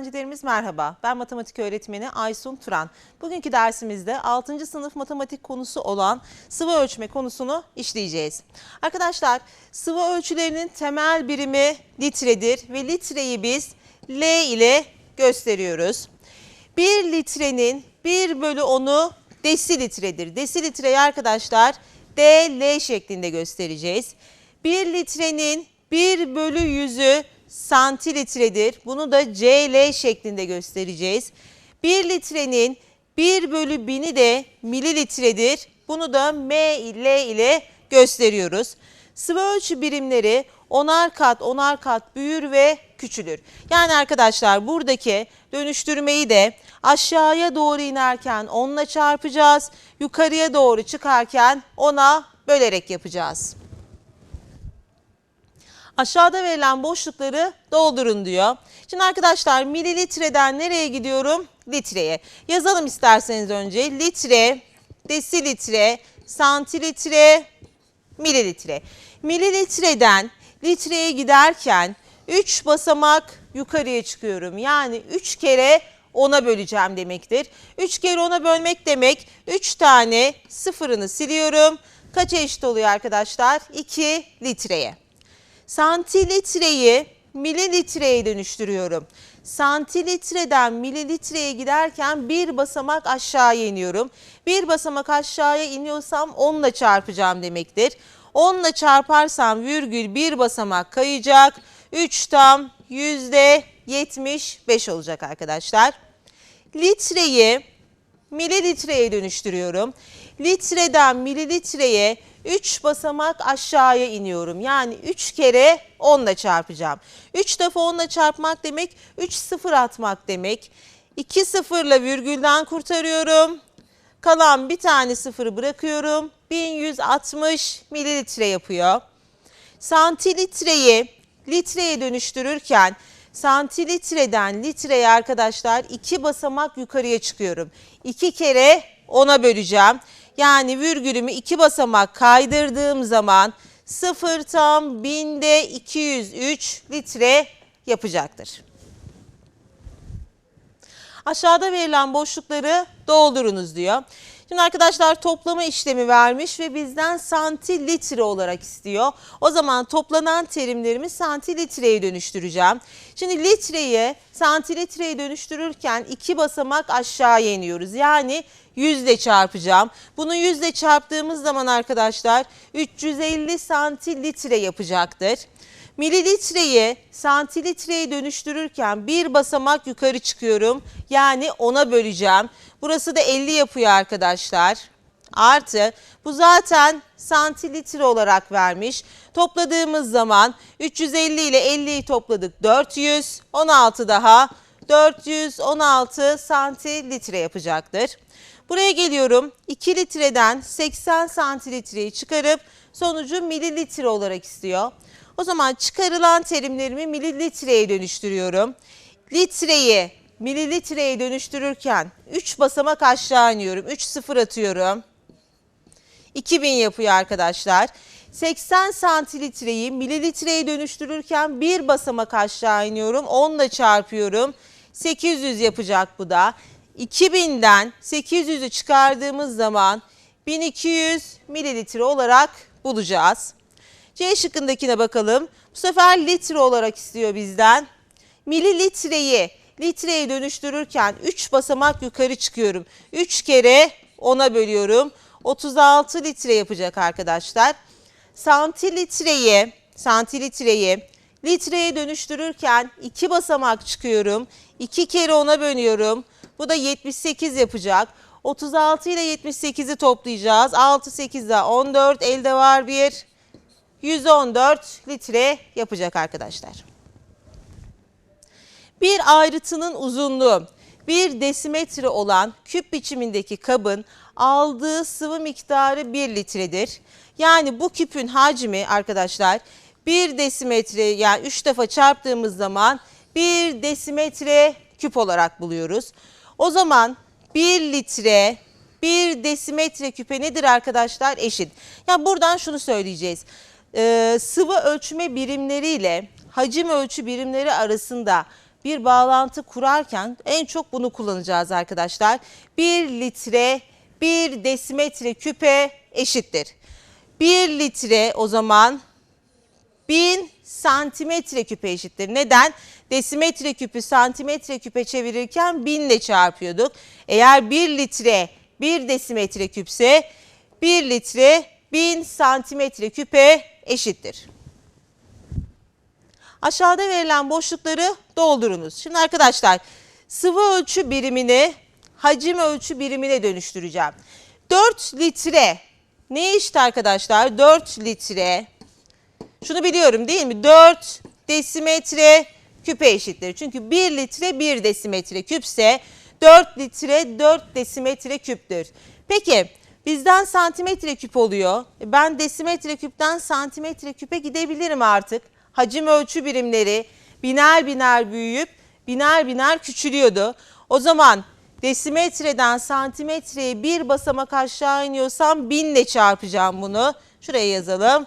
Öğrencilerimiz merhaba. Ben matematik öğretmeni Aysun Turan. Bugünkü dersimizde 6. sınıf matematik konusu olan sıvı ölçme konusunu işleyeceğiz. Arkadaşlar sıvı ölçülerinin temel birimi litredir ve litreyi biz L ile gösteriyoruz. 1 litrenin 1 bölü 10'u desilitredir. Desilitreyi arkadaşlar DL şeklinde göstereceğiz. 1 litrenin 1 bölü 100'ü santilitredir. Bunu da CL şeklinde göstereceğiz. 1 litrenin 1 bölü 1000'i de mililitredir. Bunu da ML ile gösteriyoruz. Sıvı ölçü birimleri onar kat onar kat büyür ve küçülür. Yani arkadaşlar buradaki dönüştürmeyi de aşağıya doğru inerken 10'la çarpacağız. Yukarıya doğru çıkarken 10'a bölerek yapacağız. Aşağıda verilen boşlukları doldurun diyor. Şimdi arkadaşlar mililitreden nereye gidiyorum? Litreye. Yazalım isterseniz önce. Litre, desilitre, santilitre, mililitre. Mililitreden litreye giderken 3 basamak yukarıya çıkıyorum. Yani 3 kere 10'a böleceğim demektir. 3 kere 10'a bölmek demek 3 tane sıfırını siliyorum. Kaça eşit oluyor arkadaşlar? 2 litreye. Santilitreyi mililitreye dönüştürüyorum. Santilitreden mililitreye giderken bir basamak aşağıya iniyorum. Bir basamak aşağıya iniyorsam 10 ile çarpacağım demektir. 10 ile çarparsam virgül bir basamak kayacak. 3 tam yüzde 75 olacak arkadaşlar. Litreyi mililitreye dönüştürüyorum. Litreden mililitreye 3 basamak aşağıya iniyorum. Yani 3 kere 10 ile çarpacağım. 3 defa 10 ile çarpmak demek 3 sıfır atmak demek. 2 sıfırla virgülden kurtarıyorum. Kalan bir tane sıfırı bırakıyorum. 1160 mililitre yapıyor. Santilitreyi litreye dönüştürürken santilitreden litreye arkadaşlar iki basamak yukarıya çıkıyorum. İki kere ona böleceğim. Yani virgülümü iki basamak kaydırdığım zaman 0 tam binde 203 litre yapacaktır. Aşağıda verilen boşlukları doldurunuz diyor. Şimdi arkadaşlar toplama işlemi vermiş ve bizden santilitre olarak istiyor. O zaman toplanan terimlerimi santilitreye dönüştüreceğim. Şimdi litreyi santilitreye dönüştürürken iki basamak aşağıya iniyoruz. Yani yüzle çarpacağım. Bunu yüzle çarptığımız zaman arkadaşlar 350 santilitre yapacaktır. Mililitreyi santilitreye dönüştürürken bir basamak yukarı çıkıyorum. Yani ona böleceğim. Burası da 50 yapıyor arkadaşlar. Artı bu zaten santilitre olarak vermiş. Topladığımız zaman 350 ile 50'yi topladık 400. 16 daha 416 santilitre yapacaktır. Buraya geliyorum 2 litreden 80 santilitreyi çıkarıp sonucu mililitre olarak istiyor. O zaman çıkarılan terimlerimi mililitreye dönüştürüyorum. Litreyi mililitreye dönüştürürken 3 basamak aşağı iniyorum. 3 sıfır atıyorum. 2000 yapıyor arkadaşlar. 80 santilitreyi mililitreye dönüştürürken bir basamak aşağı iniyorum. 10 ile çarpıyorum. 800 yapacak bu da. 2000'den 800'ü çıkardığımız zaman 1200 mililitre olarak bulacağız. C şıkkındakine bakalım. Bu sefer litre olarak istiyor bizden. Mililitreyi litreye dönüştürürken 3 basamak yukarı çıkıyorum. 3 kere 10'a bölüyorum. 36 litre yapacak arkadaşlar. Santilitreyi, santilitreyi litreye dönüştürürken 2 basamak çıkıyorum. 2 kere 10'a bölüyorum. Bu da 78 yapacak. 36 ile 78'i toplayacağız. 6, 8 daha 14. Elde var 1. 114 litre yapacak arkadaşlar. Bir ayrıtının uzunluğu bir desimetre olan küp biçimindeki kabın aldığı sıvı miktarı 1 litredir. Yani bu küpün hacmi arkadaşlar 1 desimetre yani 3 defa çarptığımız zaman 1 desimetre küp olarak buluyoruz. O zaman 1 litre 1 desimetre küpe nedir arkadaşlar? Eşit. Yani buradan şunu söyleyeceğiz. Ee, sıvı ölçme birimleriyle hacim ölçü birimleri arasında bir bağlantı kurarken en çok bunu kullanacağız arkadaşlar. 1 litre 1 desimetre küpe eşittir. 1 litre o zaman 1000 santimetre küpe eşittir. Neden? Desimetre küpü santimetre küpe çevirirken 1000 ile çarpıyorduk. Eğer 1 litre 1 desimetre küpse 1 litre 1000 santimetre küpe eşittir. Aşağıda verilen boşlukları doldurunuz. Şimdi arkadaşlar sıvı ölçü birimini hacim ölçü birimine dönüştüreceğim. 4 litre ne eşit arkadaşlar? 4 litre şunu biliyorum değil mi? 4 desimetre küpe eşittir. Çünkü 1 litre 1 desimetre küpse 4 litre 4 desimetre küptür. Peki bizden santimetre küp oluyor. E, Ben desimetre küpten santimetre küpe gidebilirim artık. Hacim ölçü birimleri biner biner büyüyüp biner biner küçülüyordu. O zaman desimetreden santimetreye bir basamak aşağı iniyorsam binle çarpacağım bunu. Şuraya yazalım.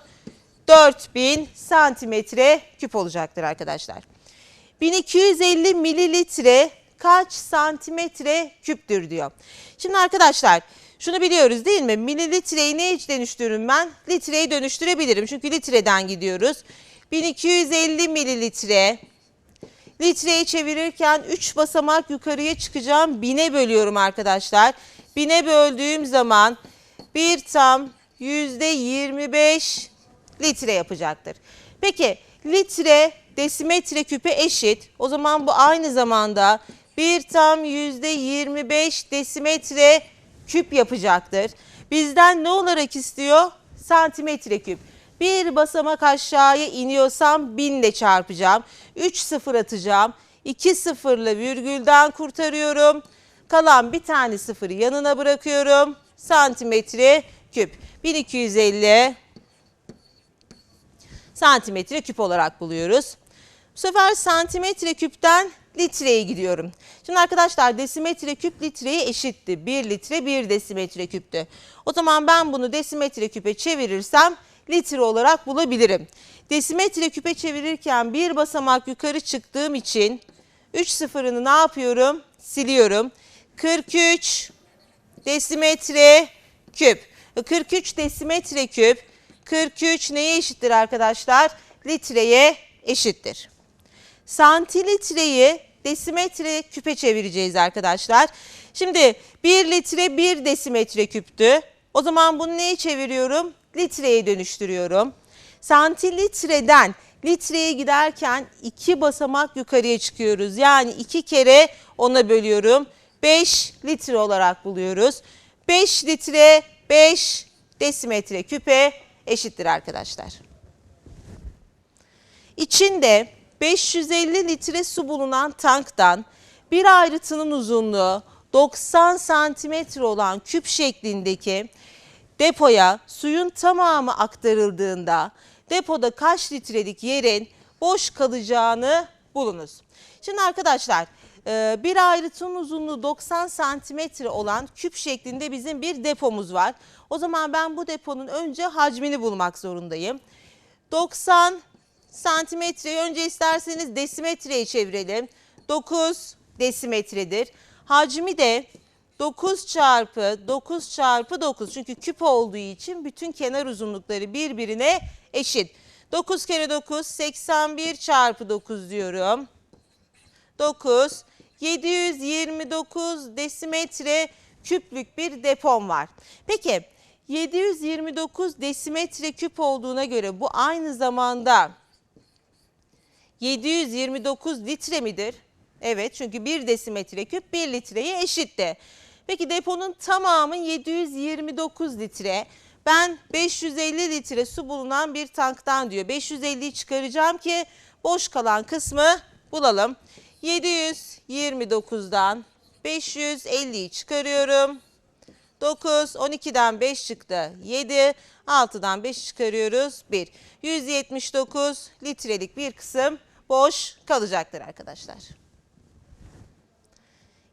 4000 santimetre küp olacaktır arkadaşlar. 1250 mililitre kaç santimetre küptür diyor. Şimdi arkadaşlar şunu biliyoruz değil mi? Mililitreyi neye dönüştürürüm ben? Litreye dönüştürebilirim. Çünkü litreden gidiyoruz. 1250 mililitre litreyi çevirirken 3 basamak yukarıya çıkacağım. Bine bölüyorum arkadaşlar. Bine böldüğüm zaman bir tam %25 litre yapacaktır. Peki litre desimetre küpe eşit. O zaman bu aynı zamanda bir tam %25 desimetre küp yapacaktır. Bizden ne olarak istiyor? Santimetre küp. Bir basamak aşağıya iniyorsam binle çarpacağım. 3 sıfır atacağım. 2 sıfırla virgülden kurtarıyorum. Kalan bir tane sıfırı yanına bırakıyorum. Santimetre küp. 1250 santimetre küp olarak buluyoruz. Bu sefer santimetre küpten litreye gidiyorum. Şimdi arkadaşlar desimetre küp litreye eşitti. 1 litre 1 desimetre küptü. O zaman ben bunu desimetre küpe çevirirsem litre olarak bulabilirim. Desimetre küpe çevirirken bir basamak yukarı çıktığım için 3 sıfırını ne yapıyorum? Siliyorum. 43 desimetre küp. 43 desimetre küp 43 neye eşittir arkadaşlar? Litreye eşittir. Santilitreyi desimetre küpe çevireceğiz arkadaşlar. Şimdi 1 litre 1 desimetre küptü. O zaman bunu neye çeviriyorum? Litreye dönüştürüyorum. Santilitreden litreye giderken 2 basamak yukarıya çıkıyoruz. Yani 2 kere ona bölüyorum. 5 litre olarak buluyoruz. 5 litre 5 desimetre küpe eşittir arkadaşlar. İçinde 550 litre su bulunan tanktan bir ayrıtının uzunluğu 90 santimetre olan küp şeklindeki depoya suyun tamamı aktarıldığında depoda kaç litrelik yerin boş kalacağını bulunuz. Şimdi arkadaşlar e, bir ayrıtının uzunluğu 90 santimetre olan küp şeklinde bizim bir depomuz var. O zaman ben bu deponun önce hacmini bulmak zorundayım. 90 santimetreyi önce isterseniz desimetreye çevirelim. 9 desimetredir. Hacmi de 9 çarpı 9 çarpı 9 çünkü küp olduğu için bütün kenar uzunlukları birbirine eşit. 9 kere 9 81 çarpı 9 diyorum. 9 729 desimetre küplük bir depom var. Peki 729 desimetre küp olduğuna göre bu aynı zamanda 729 litre midir? Evet çünkü 1 desimetre küp 1 litreye eşitti. Peki deponun tamamı 729 litre. Ben 550 litre su bulunan bir tanktan diyor. 550'yi çıkaracağım ki boş kalan kısmı bulalım. 729'dan 550'yi çıkarıyorum. 9, 12'den 5 çıktı 7, 6'dan 5 çıkarıyoruz 1. 179 litrelik bir kısım boş kalacaktır arkadaşlar.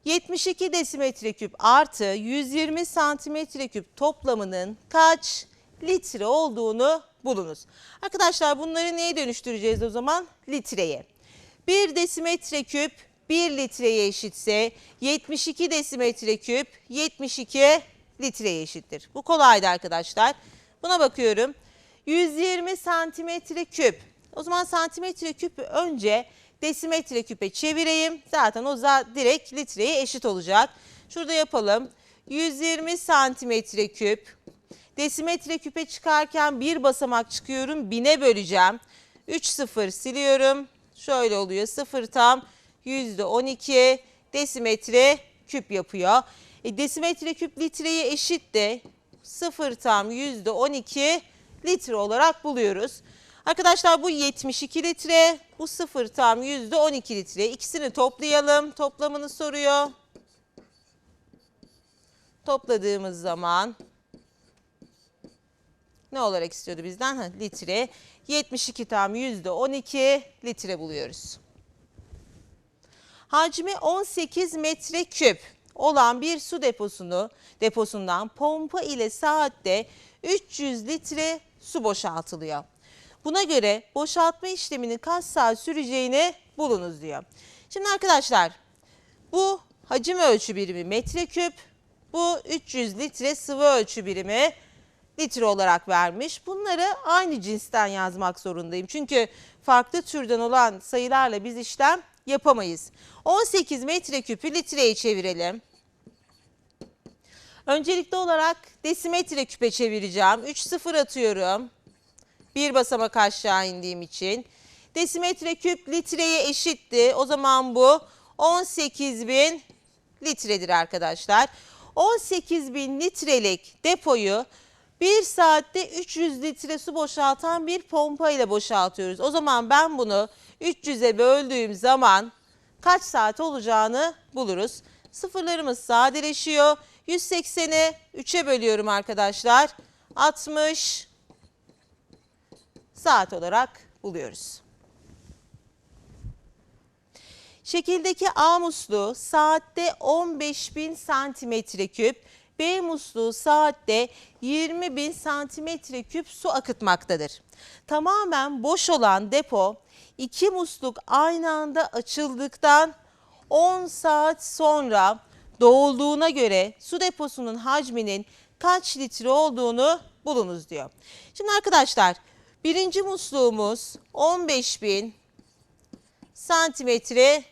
72 desimetre küp artı 120 santimetre küp toplamının kaç litre olduğunu bulunuz. Arkadaşlar bunları neye dönüştüreceğiz o zaman? Litreye. 1 desimetre küp 1 litreye eşitse 72 desimetre küp 72 litreye eşittir. Bu kolaydı arkadaşlar. Buna bakıyorum. 120 santimetre küp. O zaman santimetre küpü önce desimetre küpe çevireyim. Zaten o za direkt litreye eşit olacak. Şurada yapalım. 120 santimetre küp. Desimetre küpe çıkarken bir basamak çıkıyorum. Bine böleceğim. 3 sıfır siliyorum. Şöyle oluyor. Sıfır tam %12 desimetre küp yapıyor. E, desimetre küp litreye eşit de 0 tam %12 litre olarak buluyoruz. Arkadaşlar bu 72 litre, bu 0 tam %12 litre. İkisini toplayalım. Toplamını soruyor. Topladığımız zaman ne olarak istiyordu bizden? Ha, litre. 72 tam %12 litre buluyoruz. Hacmi 18 metreküp olan bir su deposunu deposundan pompa ile saatte 300 litre su boşaltılıyor. Buna göre boşaltma işleminin kaç saat süreceğini bulunuz diyor. Şimdi arkadaşlar bu hacim ölçü birimi metreküp, bu 300 litre sıvı ölçü birimi litre olarak vermiş. Bunları aynı cinsten yazmak zorundayım. Çünkü farklı türden olan sayılarla biz işlem yapamayız. 18 metreküpü litreye çevirelim. Öncelikli olarak desimetre küpe çevireceğim. 3 sıfır atıyorum. Bir basamak aşağı indiğim için. Desimetre küp litreye eşitti. O zaman bu 18 bin litredir arkadaşlar. 18 bin litrelik depoyu bir saatte 300 litre su boşaltan bir pompa ile boşaltıyoruz. O zaman ben bunu 300'e böldüğüm zaman kaç saat olacağını buluruz. Sıfırlarımız sadeleşiyor. 180'i 3'e bölüyorum arkadaşlar. 60 saat olarak buluyoruz. Şekildeki A musluğu saatte 15.000 santimetre küp, B musluğu saatte 20.000 santimetre küp su akıtmaktadır. Tamamen boş olan depo iki musluk aynı anda açıldıktan 10 saat sonra dolduğuna göre su deposunun hacminin kaç litre olduğunu bulunuz diyor. Şimdi arkadaşlar birinci musluğumuz 15.000 santimetre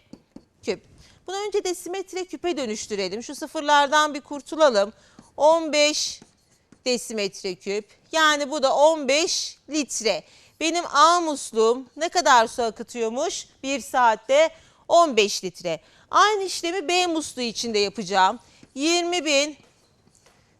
küp. Bunu önce desimetre küpe dönüştürelim. Şu sıfırlardan bir kurtulalım. 15 desimetre küp. Yani bu da 15 litre. Benim A musluğum ne kadar su akıtıyormuş? Bir saatte 15 litre. Aynı işlemi B musluğu için de yapacağım. 20 bin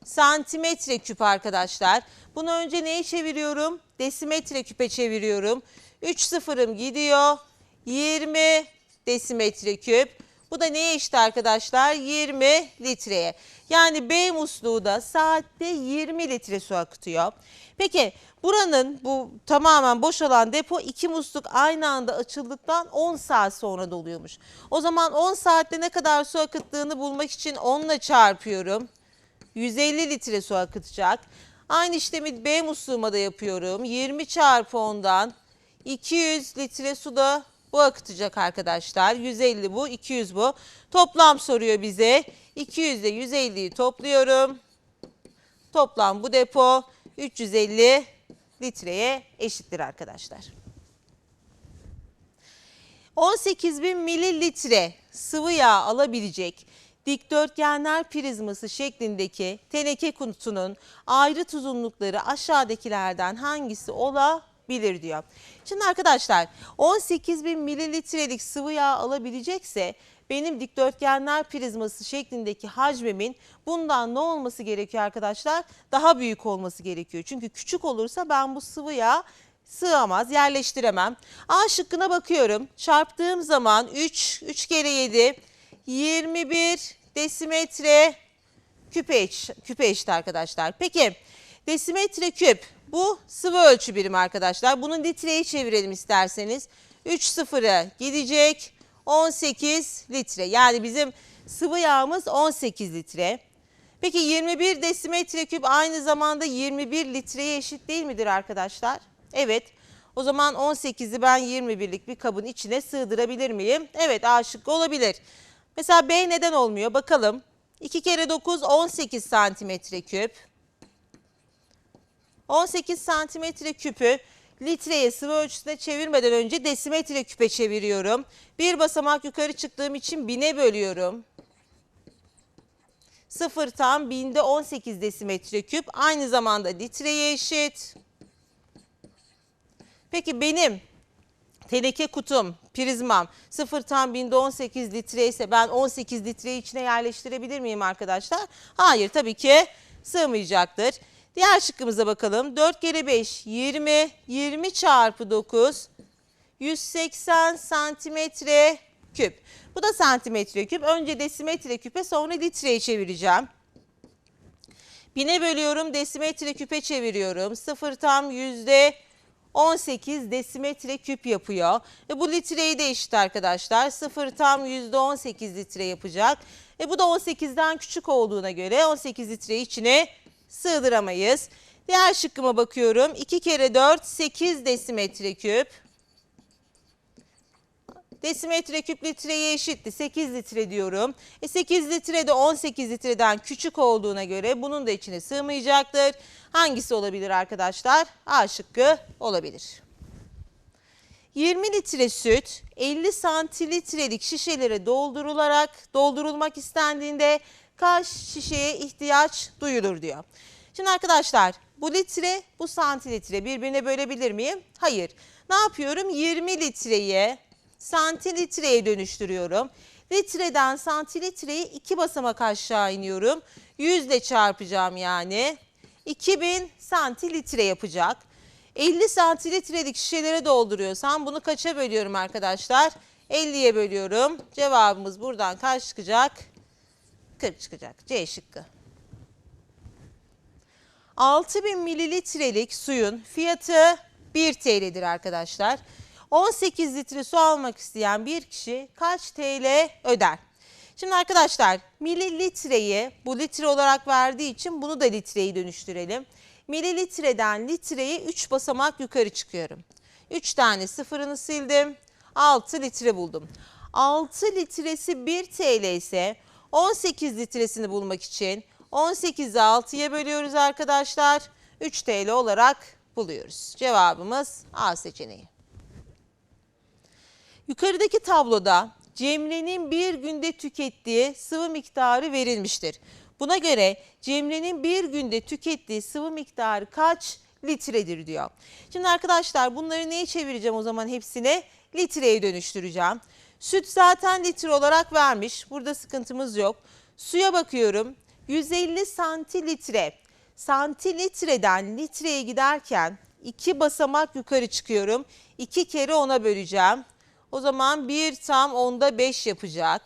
santimetre küp arkadaşlar. Bunu önce neye çeviriyorum? Desimetre küpe çeviriyorum. 3 sıfırım gidiyor. 20 desimetre küp. Bu da neye eşit arkadaşlar? 20 litreye. Yani B musluğu da saatte 20 litre su akıtıyor. Peki buranın bu tamamen boş olan depo iki musluk aynı anda açıldıktan 10 saat sonra doluyormuş. O zaman 10 saatte ne kadar su akıttığını bulmak için 10 ile çarpıyorum. 150 litre su akıtacak. Aynı işlemi B musluğuma da yapıyorum. 20 çarpı 10'dan 200 litre su da bu akıtacak arkadaşlar. 150 bu, 200 bu. Toplam soruyor bize. 200 ile 150'yi topluyorum. Toplam bu depo 350 litreye eşittir arkadaşlar. 18 bin mililitre sıvı yağ alabilecek dikdörtgenler prizması şeklindeki teneke kutusunun ayrı uzunlukları aşağıdakilerden hangisi olabilir diyor. Şimdi arkadaşlar 18 bin mililitrelik sıvı yağ alabilecekse benim dikdörtgenler prizması şeklindeki hacmimin bundan ne olması gerekiyor arkadaşlar? Daha büyük olması gerekiyor. Çünkü küçük olursa ben bu sıvı yağ sığamaz, yerleştiremem. A şıkkına bakıyorum. Çarptığım zaman 3, 3 kere 7, 21 desimetre küpe, eş, küpe eşit arkadaşlar. Peki desimetre küp bu sıvı ölçü birimi arkadaşlar. Bunu litreye çevirelim isterseniz. 3 sıfırı gidecek 18 litre. Yani bizim sıvı yağımız 18 litre. Peki 21 desimetre küp aynı zamanda 21 litreye eşit değil midir arkadaşlar? Evet. O zaman 18'i ben 21'lik bir kabın içine sığdırabilir miyim? Evet A şıkkı olabilir. Mesela B neden olmuyor? Bakalım. 2 kere 9 18 santimetre küp. 18 santimetre küpü litreye sıvı ölçüsüne çevirmeden önce desimetre küpe çeviriyorum. Bir basamak yukarı çıktığım için bine bölüyorum. 0 tam binde 18 desimetre küp aynı zamanda litreye eşit. Peki benim teneke kutum, prizmam 0 tam binde 18 litre ise ben 18 litreyi içine yerleştirebilir miyim arkadaşlar? Hayır tabii ki sığmayacaktır. Diğer şıkkımıza bakalım. 4 kere 5 20, 20 çarpı 9 180 santimetre küp. Bu da santimetre küp. Önce desimetre küpe sonra litreye çevireceğim. Bine bölüyorum desimetre küpe çeviriyorum. 0 tam yüzde 18 desimetre küp yapıyor. E bu litreyi de eşit arkadaşlar. 0 tam yüzde 18 litre yapacak. E bu da 18'den küçük olduğuna göre 18 litreyi içine sığdıramayız. Diğer şıkkıma bakıyorum. 2 kere 4 8 desimetre küp. Desimetre küp litreye eşitti. 8 litre diyorum. E 8 litre de 18 litreden küçük olduğuna göre bunun da içine sığmayacaktır. Hangisi olabilir arkadaşlar? A şıkkı olabilir. 20 litre süt 50 santilitrelik şişelere doldurularak doldurulmak istendiğinde kaç şişeye ihtiyaç duyulur diyor. Şimdi arkadaşlar bu litre bu santilitre birbirine bölebilir miyim? Hayır. Ne yapıyorum? 20 litreye santilitreye dönüştürüyorum. Litreden santilitreyi iki basamak aşağı iniyorum. Yüzle çarpacağım yani. 2000 santilitre yapacak. 50 santilitrelik şişelere dolduruyorsam bunu kaça bölüyorum arkadaşlar? 50'ye bölüyorum. Cevabımız buradan kaç çıkacak? 40 çıkacak. C şıkkı. 6000 mililitrelik suyun fiyatı 1 TL'dir arkadaşlar. 18 litre su almak isteyen bir kişi kaç TL öder? Şimdi arkadaşlar mililitreyi bu litre olarak verdiği için bunu da litreyi dönüştürelim. Mililitreden litreye 3 basamak yukarı çıkıyorum. 3 tane sıfırını sildim. 6 litre buldum. 6 litresi 1 TL ise 18 litresini bulmak için 18'i 6'ya bölüyoruz arkadaşlar. 3 TL olarak buluyoruz. Cevabımız A seçeneği. Yukarıdaki tabloda Cemre'nin bir günde tükettiği sıvı miktarı verilmiştir. Buna göre Cemre'nin bir günde tükettiği sıvı miktarı kaç litredir diyor. Şimdi arkadaşlar bunları neye çevireceğim o zaman hepsine? Litreye dönüştüreceğim. Süt zaten litre olarak vermiş. Burada sıkıntımız yok. Suya bakıyorum. 150 santilitre. Santilitreden litreye giderken iki basamak yukarı çıkıyorum. İki kere ona böleceğim. O zaman 1 tam onda 5 yapacak.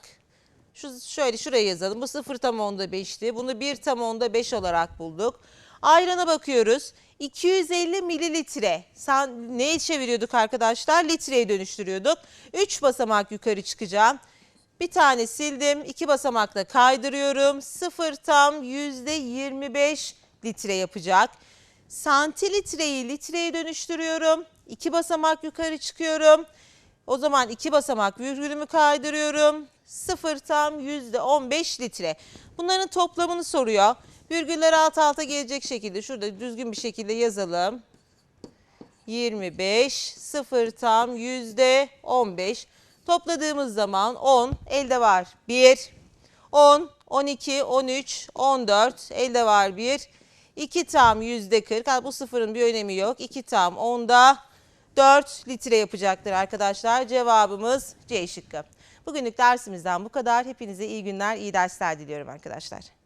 Şu şöyle şuraya yazalım. Bu 0 tam onda 5'ti. Bunu 1 tam onda 5 olarak bulduk. Ayrana bakıyoruz. 250 mililitre. Sen neye çeviriyorduk arkadaşlar? Litreye dönüştürüyorduk. 3 basamak yukarı çıkacağım. Bir tane sildim. 2 basamakla kaydırıyorum. 0 tam %25 litre yapacak. Santilitreyi litreye dönüştürüyorum. 2 basamak yukarı çıkıyorum. O zaman iki basamak virgülümü kaydırıyorum. 0 tam %15 litre. Bunların toplamını soruyor. Virgüller alt alta gelecek şekilde şurada düzgün bir şekilde yazalım. 25 0 tam %15. Topladığımız zaman 10 elde var 1. 10, 12, 13, 14 elde var 1. 2 tam %40. Ha, bu sıfırın bir önemi yok. 2 tam 10'da 4 litre yapacaktır arkadaşlar. Cevabımız C şıkkı. Bugünlük dersimizden bu kadar. Hepinize iyi günler, iyi dersler diliyorum arkadaşlar.